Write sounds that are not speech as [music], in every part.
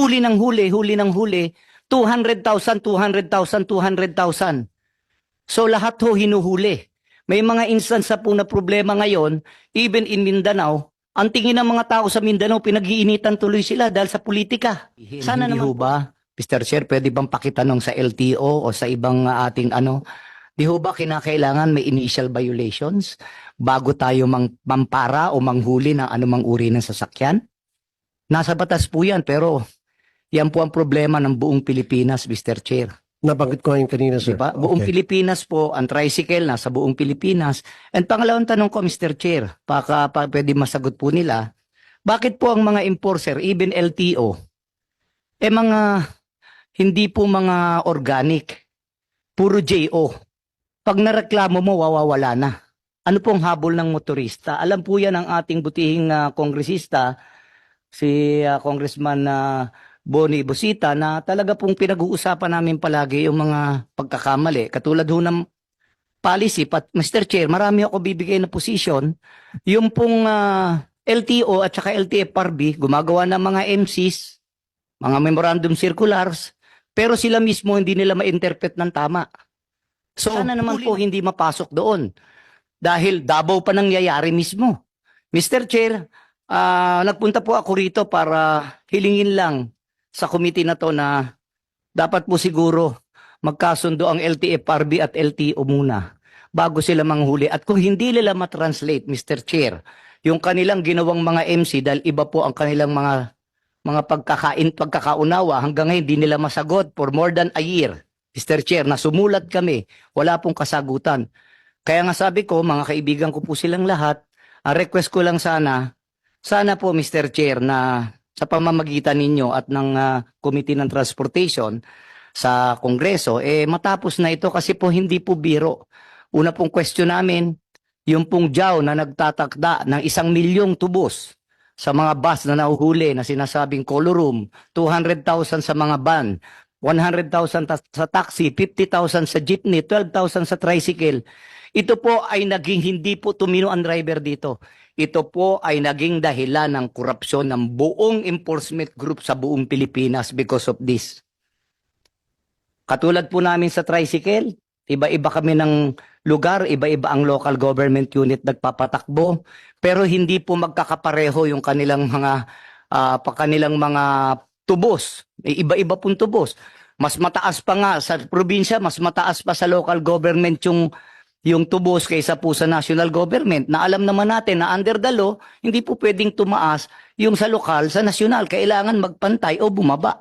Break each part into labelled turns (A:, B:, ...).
A: Huli ng huli, huli ng huli, 200,000, 200,000, 200,000. So lahat ho hinuhuli. May mga instansa po na problema ngayon, even in Mindanao, ang tingin ng mga tao sa Mindanao, pinag-iinitan tuloy sila dahil sa politika. Sana
B: Hindi
A: naman
B: ho ba, Mr. Chair, pwede bang pakitanong sa LTO o sa ibang uh, ating ano, di ho ba kinakailangan may initial violations bago tayo mang, mampara o manghuli ng anumang uri ng sasakyan? Nasa batas po yan, pero yan po ang problema ng buong Pilipinas, Mr. Chair.
C: Nabanggit ko ngayon kanina, sir.
B: Diba? Buong
C: Okay.
B: Pilipinas po, ang tricycle nasa buong Pilipinas. And pangalawang tanong ko, Mr. Chair, baka pa, pwede masagot po nila, bakit po ang mga enforcer, even LTO, eh mga, hindi po mga organic, puro JO. Pag nareklamo mo, wawawala na. Ano pong habol ng motorista? Alam po yan ang ating butihing ah, kongresista, si ah, Congressman ah, Bonnie Busita na talaga pong pinag-uusapan namin palagi yung mga pagkakamali. Katulad ho ng policy, pat, Mr. Chair, marami ako bibigay na position. Yung pong ah, LTO at saka LTFRB, gumagawa ng mga MCs, mga memorandum circulars, pero sila mismo hindi nila ma-interpret ng tama. So, sana naman po hindi mapasok doon. Dahil Davao pa nangyayari mismo. Mr. Chair, ah, nagpunta po ako rito para hilingin lang sa committee na to na dapat po siguro magkasundo ang LTFRB at LTO muna bago sila manghuli. At kung hindi nila matranslate, Mr. Chair, yung kanilang ginawang mga MC dahil iba po ang kanilang mga mga pagkakain, pagkakaunawa hanggang ngayon hindi nila masagot for more than a year. Mr. Chair, na sumulat kami, wala pong kasagutan. Kaya nga sabi ko, mga kaibigan ko po silang lahat, ang request ko lang sana, sana po Mr. Chair na sa pamamagitan ninyo at ng ah, Committee ng Transportation sa Kongreso, eh matapos na ito kasi po hindi po biro. Una pong question namin, yung pong jaw na nagtatakda ng isang milyong tubos sa mga bus na nahuhuli na sinasabing color room, 200,000 sa mga van, 100,000 ta- sa taxi, 50,000 sa jeepney, 12,000 sa tricycle. Ito po ay naging hindi po tumino ang driver dito. Ito po ay naging dahilan ng korupsyon ng buong enforcement group sa buong Pilipinas because of this. Katulad po namin sa tricycle, iba-iba kami ng lugar, iba-iba ang local government unit nagpapatakbo, pero hindi po magkakapareho yung kanilang mga pa kanilang mga tubos. Iba-iba pong tubos. Mas mataas pa nga sa probinsya, mas mataas pa sa local government yung yung tubos kaysa po sa national government na alam naman natin na under the law, hindi po pwedeng tumaas yung sa lokal sa national. Kailangan magpantay o bumaba.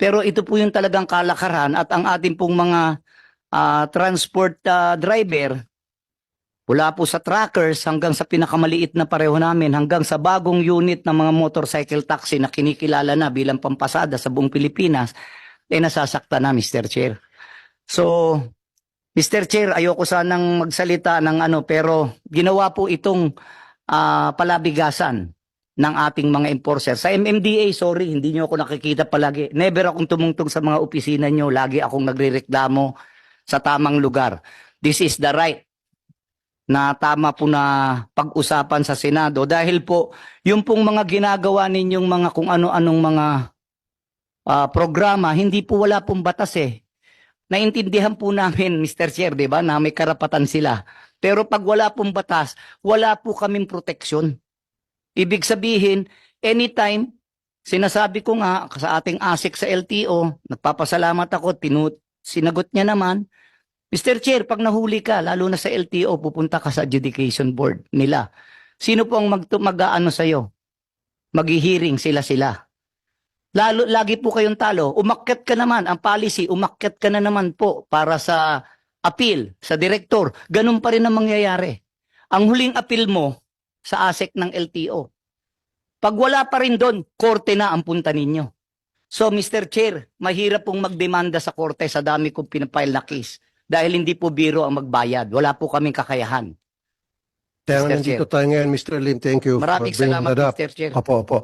B: Pero ito po yung talagang kalakaran at ang ating pong mga ah, transport ah, driver, mula po sa trackers hanggang sa pinakamaliit na pareho namin, hanggang sa bagong unit ng mga motorcycle taxi na kinikilala na bilang pampasada sa buong Pilipinas, eh nasasakta na Mr. Chair. So, Mr. Chair, ayoko sanang magsalita ng ano, pero ginawa po itong ah, palabigasan ng ating mga enforcer. Sa MMDA, sorry, hindi nyo ako nakikita palagi. Never akong tumungtong sa mga opisina nyo. Lagi akong nagrereklamo sa tamang lugar. This is the right na tama po na pag-usapan sa Senado dahil po yung pong mga ginagawa ninyong mga kung ano-anong mga ah, programa, hindi po wala pong batas eh. Naintindihan po namin, [laughs] Mr. Chair, di ba, na may karapatan sila. Pero pag wala pong batas, wala po kaming proteksyon. Ibig sabihin, anytime, sinasabi ko nga sa ating ASIC sa LTO, nagpapasalamat ako, tinu sinagot niya naman, Mr. Chair, pag nahuli ka, lalo na sa LTO, pupunta ka sa adjudication board nila. Sino po ang mag, mag-ano sa'yo? Maghihiring sila-sila. Lalo, lagi po kayong talo. Umakyat ka naman, ang policy, umakyat ka na naman po para sa appeal, sa director. Ganun pa rin ang mangyayari. Ang huling appeal mo sa ASEC ng LTO. Pag wala pa rin doon, korte na ang punta ninyo. So, Mr. Chair, mahirap pong magdemanda sa korte sa dami kong pinapile na case dahil hindi po biro ang magbayad. Wala po kaming kakayahan.
C: Kaya
B: Mr.
C: nandito tayo ngayon, Mr. Lim. Thank you
B: Maraming
C: for bringing
B: salamat,
C: that up.
B: Mr. Chair.
C: Opo, opo.